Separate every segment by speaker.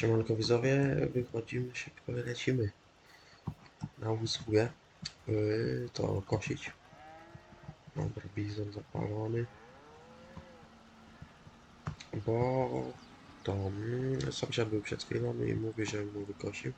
Speaker 1: Siemanko widzowie, wychodzimy, szybko lecimy na usługę, yy, to kosić. Dobra, bizon zapalony. Bo to mm, sąsiad był przed chwilą i mówi, że mu wykosił.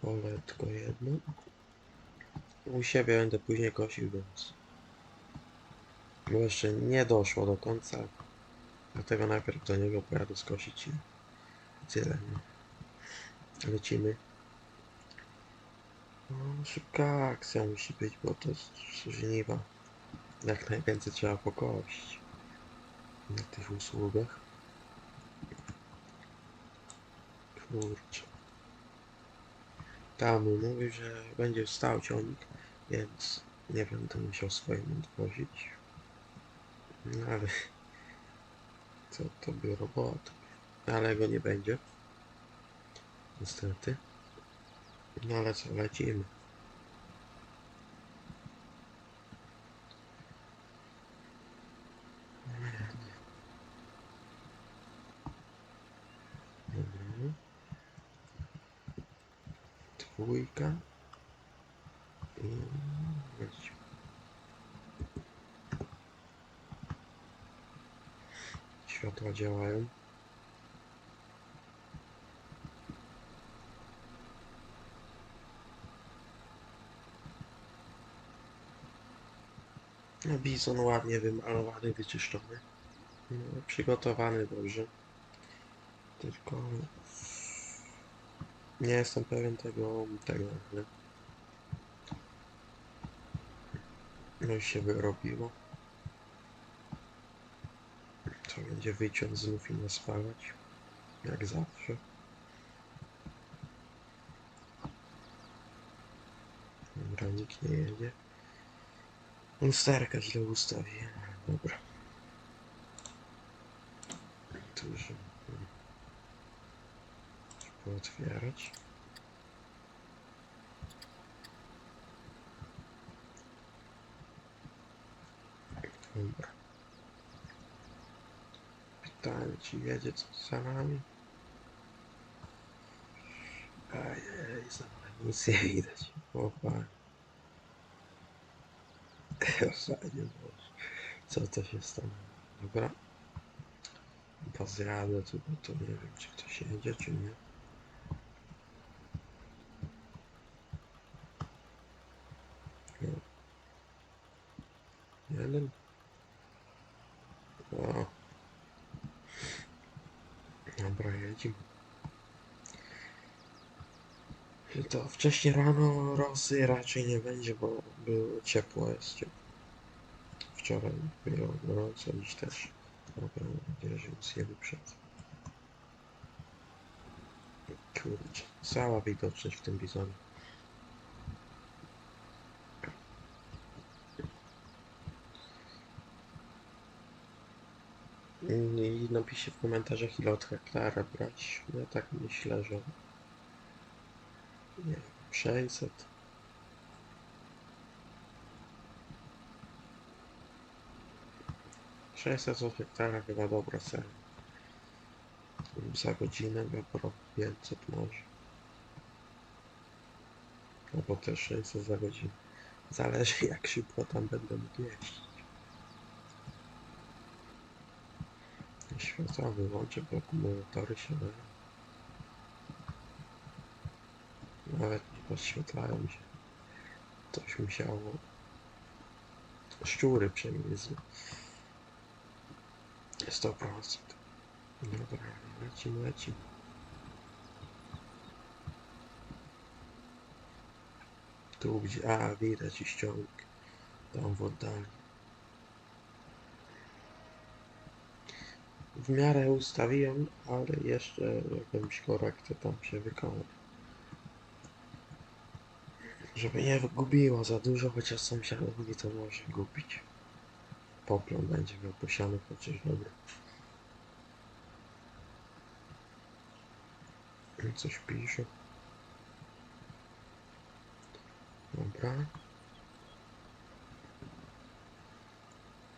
Speaker 1: Pole tylko jedno. U siebie będę później kosił, więc... Bo jeszcze nie doszło do końca. Dlatego najpierw do niego pojadę skosić tyle. Lecimy. No, szybka akcja musi być, bo to żniwa. Jak najwięcej trzeba pokosić na tych usługach. Kurczę. Tam mówił, że będzie stał ciągnik, więc nie będę musiał swoim odwozić. No ale co to by robota. Ale go nie będzie. Niestety. No ale co, lecimy. Mhm. Dwójka. I lecimy. Światła działają. No, bizon ładnie wymalowany, wyczyszczony. No, przygotowany dobrze. Tylko nie jestem pewien tego, tego, ale no i się wyrobiło. To będzie wyciąć znów i naspalać, jak zawsze. Dobra, nikt nie jedzie. Lusterka źle ustawiłem. Dobra. Tu już mm, pootwierać. Dobra. Pytanie, czy jedzie coś za nami? Ajej, za nami nic nie widać. O, panie. Fajnie. Co to się stało? Dobra. To zjadę tu, bo to nie wiem, czy ktoś jedzie, czy nie. Jeden. O. Dobra, jedziemy. To wcześniej rano rosy raczej nie będzie, bo było ciepło jest ciepło. Wczoraj było gorąco, dziś też. Mam nadzieję, że nic nie wyprzedza. Kurczę, cała widoczność w tym bizonie. I napiszcie w komentarzach ile od hektara brać. Ja tak myślę, że nie wiem, 600. Sześćset od hektara chyba dobra cena. Za godzinę chyba 500 może. Albo też 600 za godzinę. Zależy jak szybko tam będę mógł jeździć. Światła wyłączę, bo akumulatory się dają. Nawet nie podświetlają się. Coś musiało. Szczury przegryzły. 100%. Dobra, lecimy, lecimy. Tu gdzie. A, widać i ściągnik. Tam w oddali. W miarę ustawiłem, ale jeszcze jakąś korektę tam się wykonał. Żeby nie gubiło za dużo, chociaż sąsiadowi to może gubić. Poplon będzie miał posiany, chociaż dobra. Coś pisze. Dobra.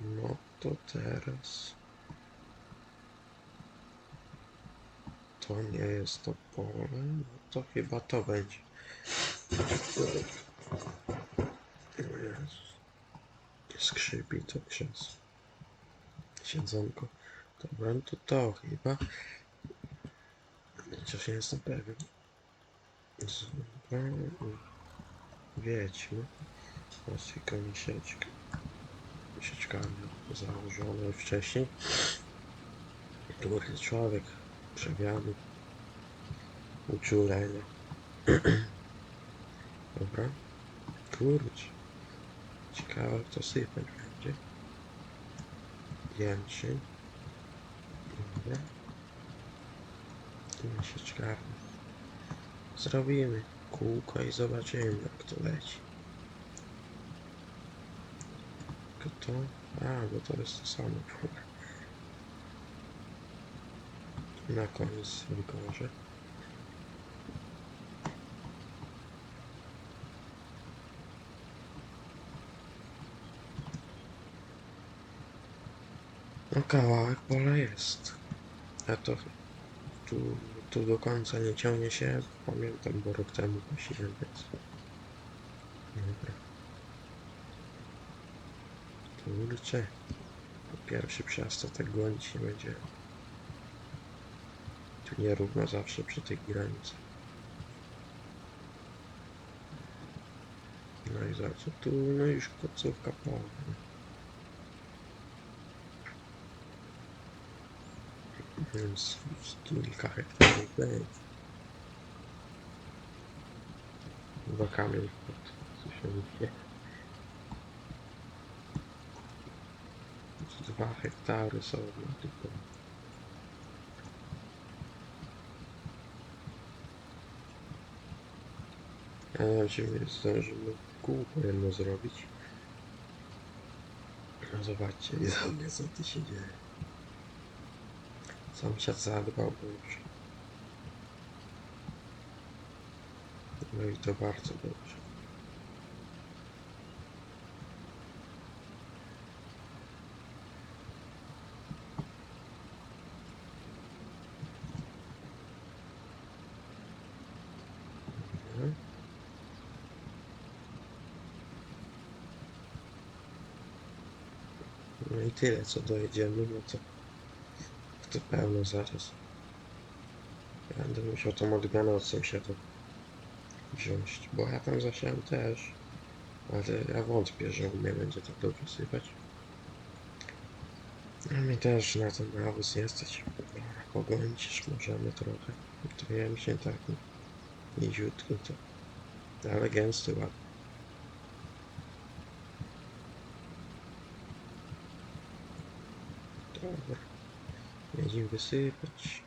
Speaker 1: No to teraz... To nie jest to pole, no to chyba to będzie. O Jezus. Skrzypi to krzesło. Siedzonko. Dobra, no to to chyba. Chociaż nie jestem pewien. Wiedźmy. Masz tylko misieczkę. Misieczkami założone wcześniej. Kurde, człowiek przewiany. Uczulenie. Dobra. Kurczę. Ciekawe, kto sypać będzie. Jęczyn. Dobra. I misieczkarny. Zrobimy kółko i zobaczymy, jak to leci. Tylko to... A, bo to jest to samo. Na koniec wykorzę. No kawałek pola jest. A to tu, tu do końca nie ciągnie się. Pamiętam, bo rok temu kosiłem, więc... Dobra. Kurczę. Pierwszy przejazd to tak gonić nie będzie. Tu nierówno zawsze przy tych granicach. No i za co tu? No już końcówka pola. nie? Więc kilka hektarów będzie. Chyba kamień pod wie. Dwa hektary są na tylko. Ja nie wiem, czy my zdążymy kółko jedno zrobić. No zobaczcie, widzowie, co tu się dzieje. Sąsiad zadbał, bo już. No i to bardzo dobrze. No i tyle, co dojedziemy, no to to pełno zaraz. Będę musiał tą odmianę od sąsiada wziąć, bo ja tam zasiałem też, ale ja wątpię, że u mnie będzie tak dobrze sypać. A mi też na ten nawóz nie stać. Pogonić możemy trochę. To wiem się tak niziutki to, ale gęsty ładny. Dobra. Jedziemy wysypać.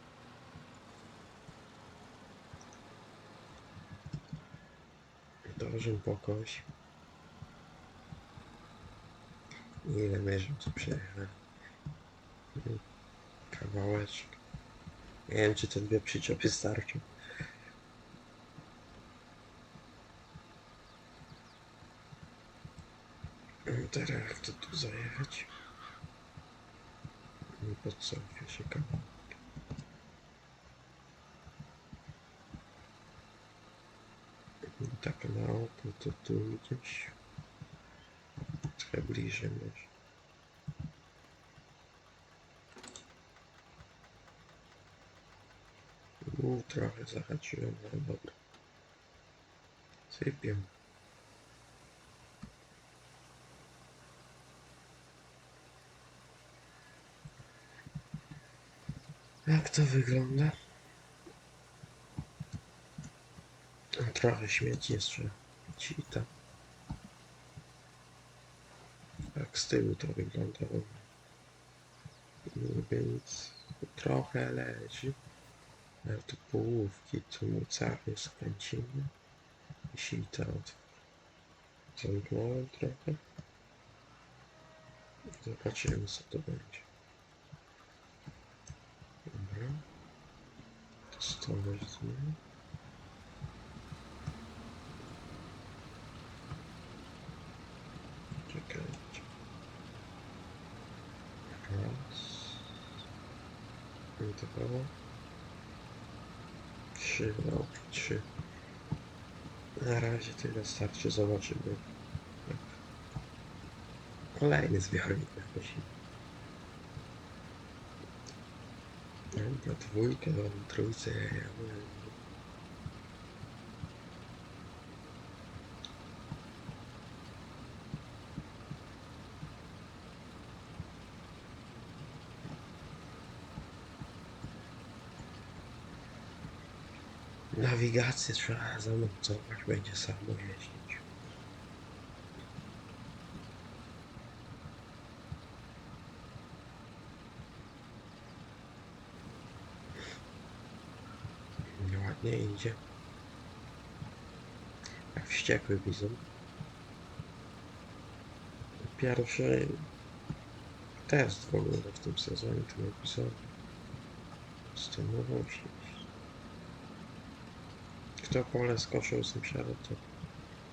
Speaker 1: Dobrze pokoś. Ile mierzą tu przejechać? Kawałeczek. Nie wiem, czy te dwie przyczepy starczą. Teraz to tu zajechać? Nie podcofie się kawałek. I tak na oko to tu gdzieś. Trochę bliżej może. U, trochę zahaczyłem, ale dobra. Sypię. Jak to wygląda? Trochę śmieci jeszcze cita. Tak z tyłu to wyglądało. Więc trochę leży. Ale tu połówki, tu mu cachy skręcimy. I sita. Zamknąłem trochę. Zobaczymy co to będzie. Dobra. To z to weźmiemy. Czekajcie. Raz. I dwa. Trzy, dobra, trzy. Na razie tyle starczy, zobaczymy. Kolejny zbiornik jakoś. Na dwójkę, na trójce, ja wiem. Nawigację trzeba zamontować, będzie samo Ładnie idzie. Jak wściekły bizon. Pierwszy test w ogóle w tym sezonie tym epizodzie. Z nowością. Kto pole skoczył sąsiada, to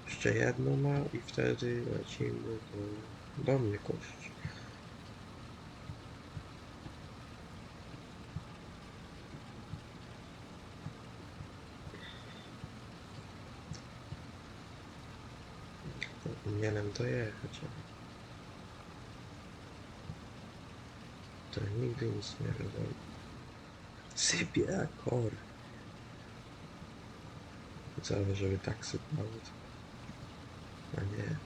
Speaker 1: jeszcze jedno ma i wtedy lecimy do, do mnie kość. Powinienem dojechać, to nigdy nic nie robi. Sypie chory. Cały, żeby tak sypało. A nie.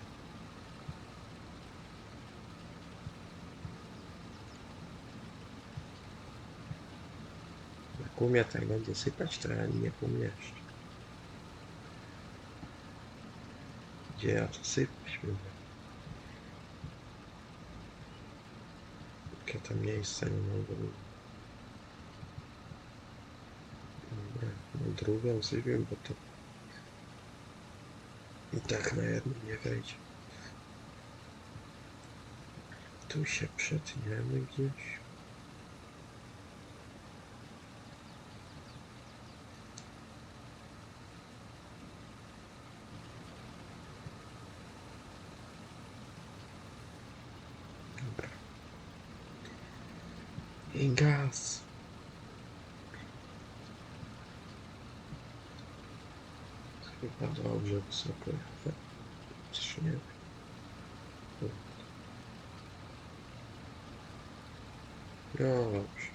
Speaker 1: Jak umie tak będzie sypać, to ja nie pomieszczę. Gdzie ja to będę? Jakie to miejsce nie mogę. Dobra, na drugą sypię, bo to i tak na jedno nie wejdzie. Tu się przetniemy gdzieś. Dobra. I gaz. Chyba dobrze wysoko jadę. Czy nie wiem. Dobrze.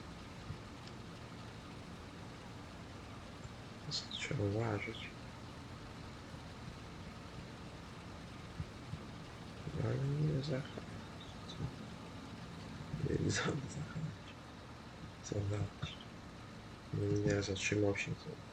Speaker 1: Teraz Trzeba uważać. Ale nie zahaczyć. Nie zahaczyć. Zobaczyć. Nie zatrzymał się to.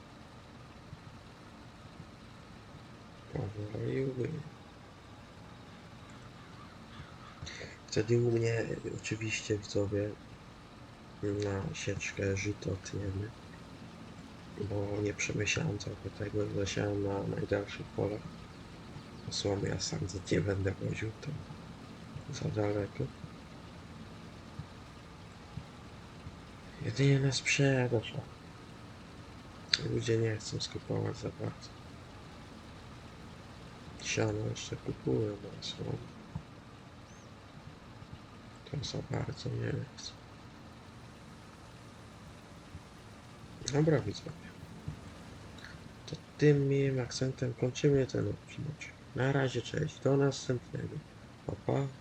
Speaker 1: Powoli ubywa. Wtedy u mnie oczywiście widzowie na sieczkę żyto tniemy, bo nie przemyślałem trochę tego zasiałem na najdalszych polach. Po słomy ja sam nie będę woził, to za daleko. Jedynie na sprzedaż. Ludzie nie chcą skupować za bardzo. Siano jeszcze kupują, ale słomy. To za bardzo nie chcą. Dobra widzowie. To tym miłym akcentem kończymy ten odcinek. Na razie cześć, do następnego. Pa, pa.